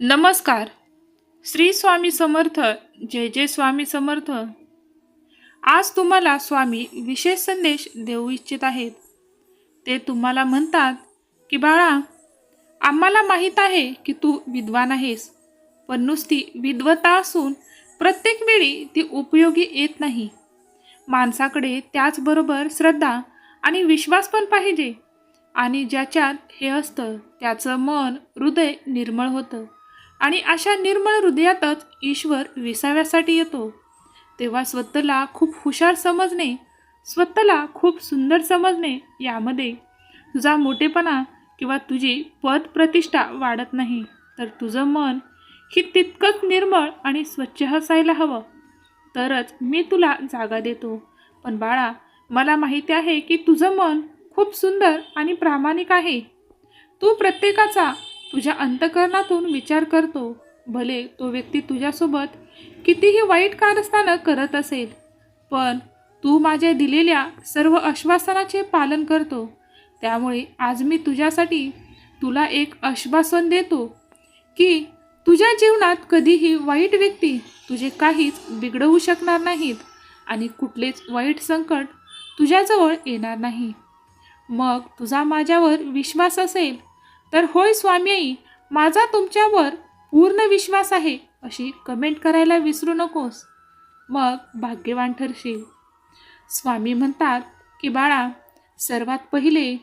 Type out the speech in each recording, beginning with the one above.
नमस्कार. श्री स्वामी समर्थ जय जय स्वामी समर्थ. आज तुम्हाला स्वामी विशेष संदेश देऊ इच्छित आहेत. ते तुम्हाला म्हणतात की बाळा आम्हाला माहीत आहे की तू विद्वान आहेस पण नुसती विद्वता असून प्रत्येक वेळी ती उपयोगी येत नाही. माणसाकडे त्याचबरोबर श्रद्धा आणि विश्वास पण पाहिजे आणि ज्याच्यात हे असतं त्याचं मन हृदय निर्मळ होतं. आणि अशा निर्मळ हृदयातच ईश्वर विसाव्यासाठी येतो. तेव्हा स्वतःला खूप हुशार समजणे स्वतःला खूप सुंदर समजणे यामध्ये तुझा मोठेपणा किंवा तुझी पद प्रतिष्ठा वाढत नाही. तर तुझं मन ही तितकंच निर्मळ आणि स्वच्छ असायला हवं. तरच मी तुला जागा देतो. पण बाळा मला माहिती आहे की तुझं मन खूप सुंदर आणि प्रामाणिक आहे. तू प्रत्येकाचा तुझ्या अंतकरणातून विचार करतो भले तो व्यक्ती तुझ्यासोबत कितीही वाईट कारस्थानं करत असेल पण तू माझ्या दिलेल्या सर्व आश्वासनाचे पालन करतो. त्यामुळे आज मी तुझ्यासाठी तुला एक आश्वासन देतो की तुझ्या जीवनात कधीही वाईट व्यक्ती तुझे काहीच बिघडवू शकणार नाहीत आणि कुठलेच वाईट संकट तुझ्याजवळ येणार नाही. मग तुझा माझ्यावर विश्वास असेल तर होय स्वामी आई माझा तुमच्यावर पूर्ण विश्वास आहे अशी कमेंट करायला विसरू नकोस. मग भाग्यवान ठरशील. स्वामी म्हणतात की बाळा सर्वात पहिले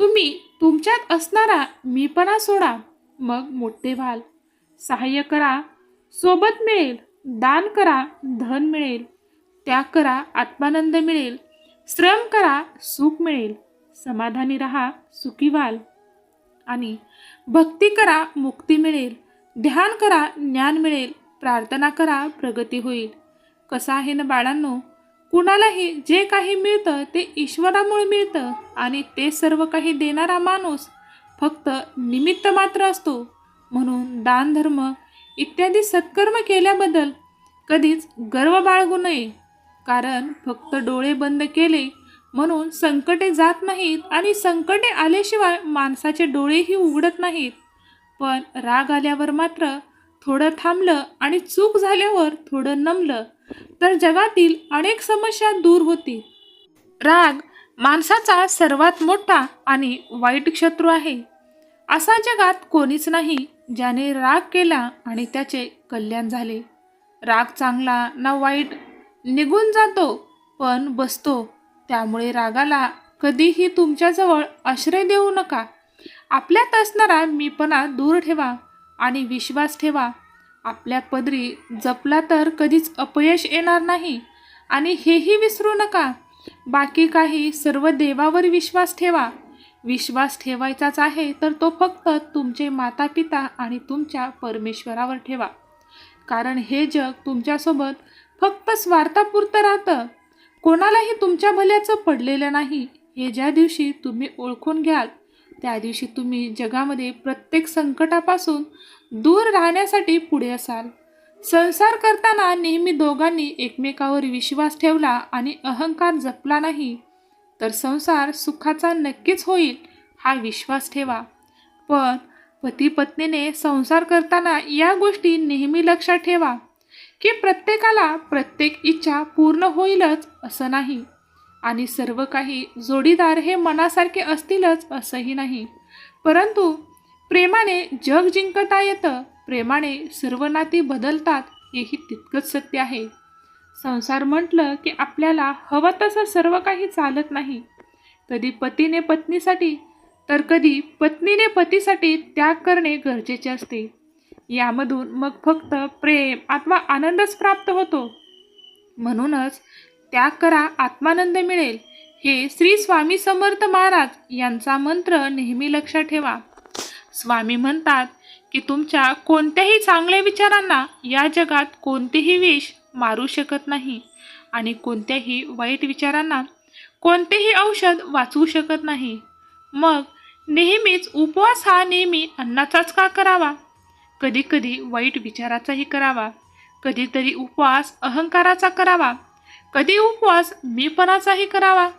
तुम्ही तुमच्यात असणारा मीपणा सोडा मग मोठे व्हाल. सहाय्य करा सोबत मिळेल दान करा धन मिळेल त्याग करा आत्मानंद मिळेल श्रम करा सुख मिळेल. समाधानी रहा सुखी व्हाल. आणि भक्ती करा मुक्ती मिळेल. ध्यान करा ज्ञान मिळेल. प्रार्थना करा प्रगती होईल. कसं आहे ना बाळांनो? कुणालाही जे काही मिळतं ते ईश्वरामुळे मिळतं आणि ते सर्व काही देणारा माणूस फक्त निमित्त मात्र असतो. म्हणून दान धर्म इत्यादी सत्कर्म केल्याबद्दल कधीच गर्व बाळगू नये. कारण फक्त डोळे बंद केले म्हणून संकटे जात नाहीत आणि संकटे आल्याशिवाय माणसाचे डोळेही उघडत नाहीत. पण राग आल्यावर मात्र थोडं थांबलं आणि चूक झाल्यावर थोडं नमलं तर जगातील अनेक समस्या दूर होतील. राग माणसाचा सर्वात मोठा आणि वाईट शत्रू आहे. असा जगात कोणीच नाही ज्याने राग केला आणि त्याचे कल्याण झाले. राग चांगला ना वाईट निघून जातो पण बसतो. त्यामुळे रागाला कधीही तुमच्याजवळ आश्रय देऊ नका. आपल्यात असणारा मीपणा दूर ठेवा आणि विश्वास ठेवा. आपल्या पदरी जपला तर कधीच अपयश येणार नाही आणि हेही विसरू नका. बाकी काही सर्व देवावर विश्वास ठेवा. विश्वास ठेवायचाच आहे तर तो फक्त तुमचे माता पिता आणि तुमच्या परमेश्वरावर ठेवा. कारण हे जग तुमच्यासोबत फक्त स्वार्थापुरतं राहतं. कोणालाही तुमच्या भल्याचं पडलेलं नाही. हे ज्या दिवशी तुम्ही ओळखून घ्याल त्या दिवशी तुम्ही जगामध्ये प्रत्येक संकटापासून दूर राहण्यासाठी पुढे असाल. संसार करताना नेहमी दोघांनी एकमेकावर विश्वास ठेवला आणि अहंकार जपला नाही तर संसार सुखाचा नक्कीच होईल हा विश्वास ठेवा. पण पती पत्नीने संसार करताना या गोष्टी नेहमी लक्षात ठेवा. की प्रत्येकाला प्रत्येक इच्छा पूर्ण होईलच असं नाही. आणि सर्व काही जोडीदार हे मनासारखे असतीलच असंही नाही. परंतु प्रेमाने जग जिंकता येतं प्रेमाने सर्व नाती बदलतात हेही तितकंच सत्य आहे. संसार म्हटलं की आपल्याला हवं तसं सर्व काही चालत नाही. कधी पतीने पत्नीसाठी तर कधी पत्नीने पतीसाठी त्याग करणे गरजेचे असते. यामधून मग फक्त प्रेम अथवा आनंदच प्राप्त होतो. म्हणूनच त्याग करा आत्मानंद मिळेल हे श्री स्वामी समर्थ महाराज यांचा मंत्र नेहमी लक्षात ठेवा. स्वामी म्हणतात की तुमच्या कोणत्याही चांगल्या विचारांना या जगात कोणतेही विष मारू शकत नाही आणि कोणत्याही वाईट विचारांना कोणतेही औषध वाचवू शकत नाही. मग नेहमीच उपवास हा नेहमी अन्नाचाच का करावा? कधीकधी वाईट विचाराचाही करावा. कधीतरी उपवास अहंकाराचा करावा. कधी उपवास मीपणाचाही करावा.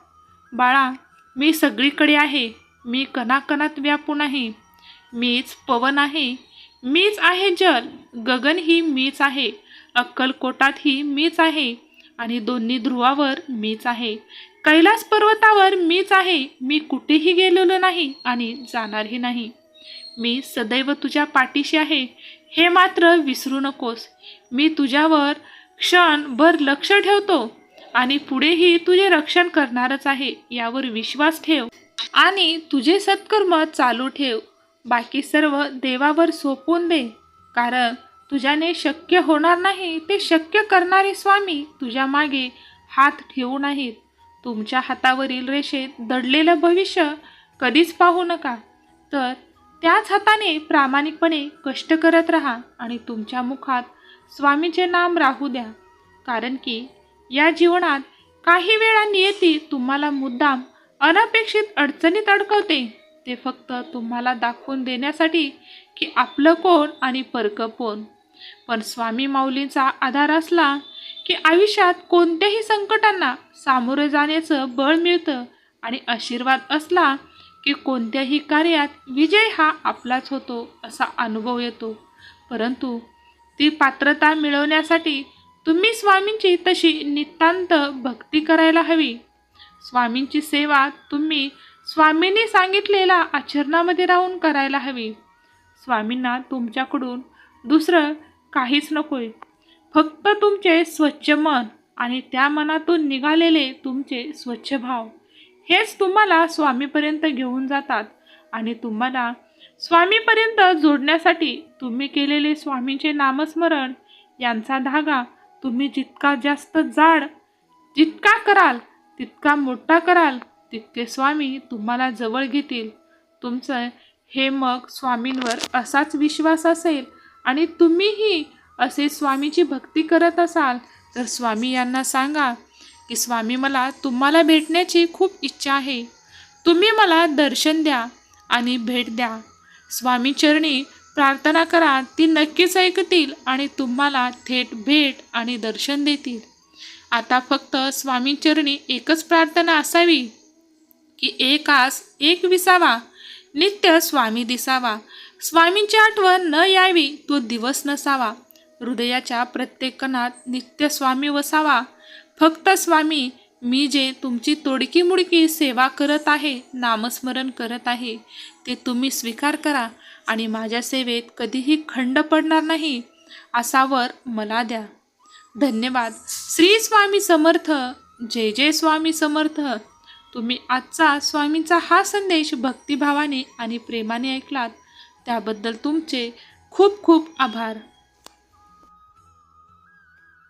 बाळा मी सगळीकडे आहे. मी कणाकणात व्यापून आहे. मीच पवन आहे. मीच आहे जल. गगन ही मीच आहे. अक्कलकोटातही मीच आहे. आणि दोन्ही ध्रुवावर मीच आहे. कैलास पर्वतावर मीच आहे. मी कुठेही गेलेलो नाही आणि जाणारही नाही. मी सदैव तुझ्या पाठीशी आहे. हे मात्र विसरू नकोस. मी तुझ्यावर क्षणभर लक्ष ठेवतो आणि पुढेही तुझे रक्षण करणारच आहे यावर विश्वास ठेव. आणि तुझे सत्कर्म चालू ठेव. बाकी सर्व देवावर सोपवून दे. कारण तुझ्याने शक्य होणार नाही ते शक्य करणारे स्वामी तुझ्या मागे हात ठेवू नाहीत. तुमच्या हातावरील रेषेत दडलेलं भविष्य कधीच पाहू नका. तर त्याच हाताने प्रामाणिकपणे कष्ट करत राहा आणि तुमच्या मुखात स्वामीचे नाम राहू द्या. कारण की या जीवनात काही वेळा नियती तुम्हाला मुद्दाम अनपेक्षित अडचणीत अडकवते. ते फक्त तुम्हाला दाखवून देण्यासाठी की आपलं कोण आणि परकं कोण. पण स्वामी माऊलींचा आधार असला की आयुष्यात कोणत्याही संकटांना सामोरे जाण्याचं बळ मिळतं आणि आशीर्वाद असला की कोणत्याही कार्यात विजय हा आपलाच होतो असा अनुभव येतो. परंतु ती पात्रता मिळवण्यासाठी तुम्ही स्वामींची तशी नितांत भक्ती करायला हवी. स्वामींची सेवा तुम्ही स्वामींनी सांगितलेल्या आचरणामध्ये राहून करायला हवी. स्वामींना तुमच्याकडून दुसरं काहीच नकोय. फक्त तुमचे स्वच्छ मन आणि त्या मनातून निघालेले तुमचे स्वच्छ भाव. हेच तुम्हाला स्वामीपर्यंत घेऊन जातात. आणि तुम्हाला स्वामीपर्यंत जोडण्यासाठी तुम्ही केलेले स्वामींचे नामस्मरण यांचा धागा तुम्ही जितका जास्त जाड जितका कराल तितका मोठा कराल तितके स्वामी तुम्हाला जवळ घेतील. तुमचं हे मग स्वामींवर असाच विश्वास असेल आणि तुम्हीही असे स्वामीची भक्ती करत असाल तर स्वामी यांना सांगा की स्वामी मला तुम्हाला भेटण्याची खूप इच्छा आहे. तुम्ही मला दर्शन द्या आणि भेट द्या. स्वामी चरणी प्रार्थना करा ती नक्कीच ऐकतील आणि तुम्हाला थेट भेट आणि दर्शन देतील. आता फक्त स्वामी चरणी एकच प्रार्थना असावी की एक आस एक विसावा नित्य स्वामी दिसावा. स्वामींची आठवण न यावी तो दिवस नसावा. हृदयाच्या प्रत्येक कणात नित्य स्वामी वसावा. फक्त स्वामी मी जे तुमची तोडकी मुडकी सेवा करत आहे नामस्मरण करत आहे ते तुम्ही स्वीकार करा आणि माझ्या सेवेत कधीही खंड पडणार नाही असा वर मला द्या. धन्यवाद. श्री स्वामी समर्थ. जय जय स्वामी समर्थ. तुम्ही आजचा स्वामींचा हा संदेश भक्तिभावाने आणि प्रेमाने ऐकलात त्याबद्दल तुमचे खूप खूप आभार.